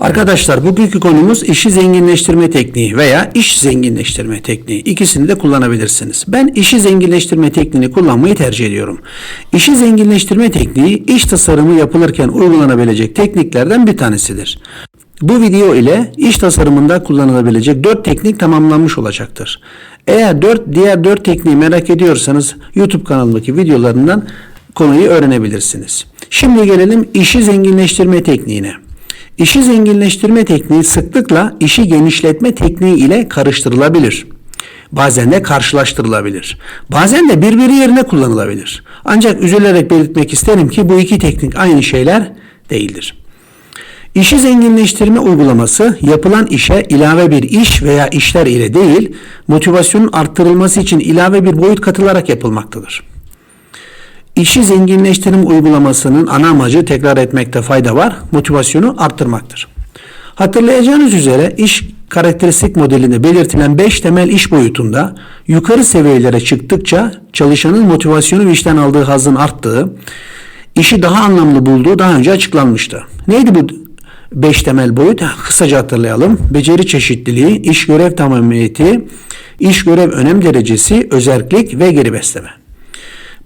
Arkadaşlar bugünkü konumuz işi zenginleştirme tekniği veya iş zenginleştirme tekniği. İkisini de kullanabilirsiniz. Ben işi zenginleştirme tekniğini kullanmayı tercih ediyorum. İşi zenginleştirme tekniği iş tasarımı yapılırken uygulanabilecek tekniklerden bir tanesidir. Bu video ile iş tasarımında kullanılabilecek 4 teknik tamamlanmış olacaktır. Eğer 4 diğer 4 tekniği merak ediyorsanız YouTube kanalındaki videolarından konuyu öğrenebilirsiniz. Şimdi gelelim işi zenginleştirme tekniğine. İşi zenginleştirme tekniği sıklıkla işi genişletme tekniği ile karıştırılabilir. Bazen de karşılaştırılabilir. Bazen de birbiri yerine kullanılabilir. Ancak üzülerek belirtmek isterim ki bu iki teknik aynı şeyler değildir. İşi zenginleştirme uygulaması yapılan işe ilave bir iş veya işler ile değil, motivasyonun arttırılması için ilave bir boyut katılarak yapılmaktadır. İşi zenginleştirme uygulamasının ana amacı tekrar etmekte fayda var, motivasyonu arttırmaktır. Hatırlayacağınız üzere iş karakteristik modelinde belirtilen 5 temel iş boyutunda yukarı seviyelere çıktıkça çalışanın motivasyonu ve işten aldığı hazın arttığı, işi daha anlamlı bulduğu daha önce açıklanmıştı. Neydi bu 5 temel boyut? Kısaca hatırlayalım. Beceri çeşitliliği, iş görev tamamiyeti, iş görev önem derecesi, özellik ve geri besleme.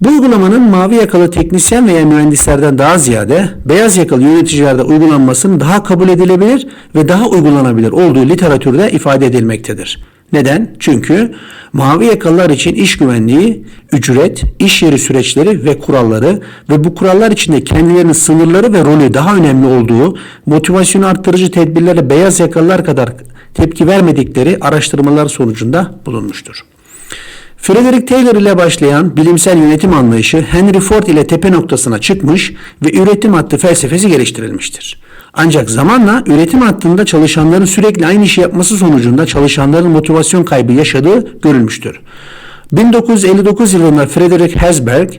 Bu uygulamanın mavi yakalı teknisyen veya mühendislerden daha ziyade beyaz yakalı yöneticilerde uygulanmasının daha kabul edilebilir ve daha uygulanabilir olduğu literatürde ifade edilmektedir. Neden? Çünkü mavi yakalılar için iş güvenliği, ücret, iş yeri süreçleri ve kuralları ve bu kurallar içinde kendilerinin sınırları ve rolü daha önemli olduğu motivasyon arttırıcı tedbirlere beyaz yakalılar kadar tepki vermedikleri araştırmalar sonucunda bulunmuştur. Frederick Taylor ile başlayan bilimsel yönetim anlayışı Henry Ford ile tepe noktasına çıkmış ve üretim hattı felsefesi geliştirilmiştir. Ancak zamanla üretim hattında çalışanların sürekli aynı işi yapması sonucunda çalışanların motivasyon kaybı yaşadığı görülmüştür. 1959 yılında Frederick Herzberg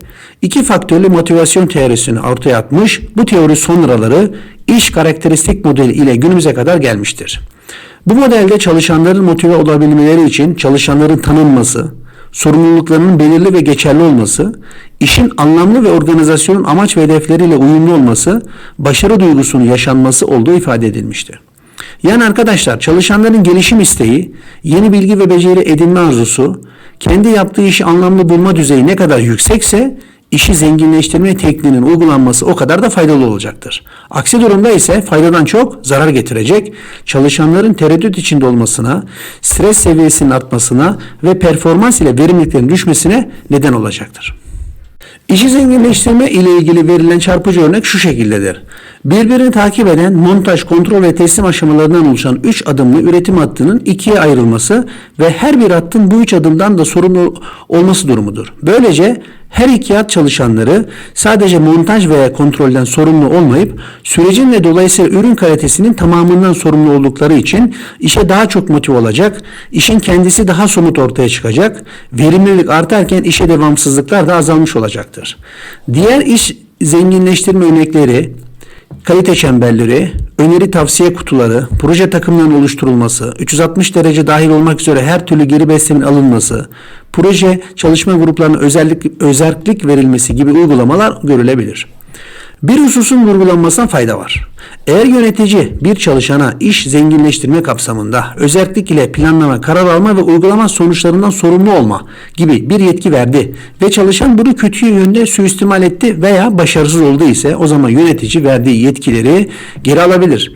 iki faktörlü motivasyon teorisini ortaya atmış. Bu teori sonraları iş karakteristik modeli ile günümüze kadar gelmiştir. Bu modelde çalışanların motive olabilmeleri için çalışanların tanınması, sorumluluklarının belirli ve geçerli olması, işin anlamlı ve organizasyonun amaç ve hedefleriyle uyumlu olması, başarı duygusunun yaşanması olduğu ifade edilmiştir. Yani arkadaşlar çalışanların gelişim isteği, yeni bilgi ve beceri edinme arzusu, kendi yaptığı işi anlamlı bulma düzeyi ne kadar yüksekse işi zenginleştirme tekniğinin uygulanması o kadar da faydalı olacaktır. Aksi durumda ise faydadan çok zarar getirecek, çalışanların tereddüt içinde olmasına, stres seviyesinin artmasına ve performans ile verimliliklerin düşmesine neden olacaktır. İşi zenginleştirme ile ilgili verilen çarpıcı örnek şu şekildedir. Birbirini takip eden montaj, kontrol ve teslim aşamalarından oluşan 3 adımlı üretim hattının ikiye ayrılması ve her bir hattın bu 3 adımdan da sorumlu olması durumudur. Böylece her iki hat çalışanları sadece montaj veya kontrolden sorumlu olmayıp sürecin ve dolayısıyla ürün kalitesinin tamamından sorumlu oldukları için işe daha çok motive olacak, işin kendisi daha somut ortaya çıkacak, verimlilik artarken işe devamsızlıklar da azalmış olacaktır. Diğer iş zenginleştirme örnekleri kalite çemberleri, öneri tavsiye kutuları, proje takımlarının oluşturulması, 360 derece dahil olmak üzere her türlü geri beslemin alınması, proje çalışma gruplarına özellik, özellik verilmesi gibi uygulamalar görülebilir. Bir hususun vurgulanmasına fayda var. Eğer yönetici bir çalışana iş zenginleştirme kapsamında özellik planlama, karar alma ve uygulama sonuçlarından sorumlu olma gibi bir yetki verdi ve çalışan bunu kötü yönde suistimal etti veya başarısız oldu ise o zaman yönetici verdiği yetkileri geri alabilir.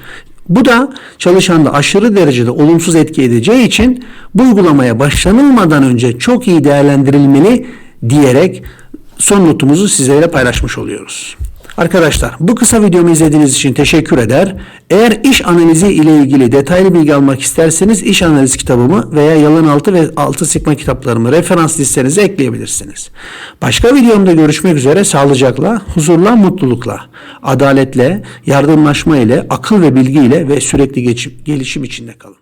Bu da çalışanda aşırı derecede olumsuz etki edeceği için bu uygulamaya başlanılmadan önce çok iyi değerlendirilmeli diyerek son notumuzu sizlerle paylaşmış oluyoruz. Arkadaşlar bu kısa videomu izlediğiniz için teşekkür eder. Eğer iş analizi ile ilgili detaylı bilgi almak isterseniz iş analiz kitabımı veya yalın altı ve altı sıkma kitaplarımı referans listenize ekleyebilirsiniz. Başka videomda görüşmek üzere sağlıcakla, huzurla, mutlulukla, adaletle, yardımlaşma ile, akıl ve bilgi ile ve sürekli gelişim içinde kalın.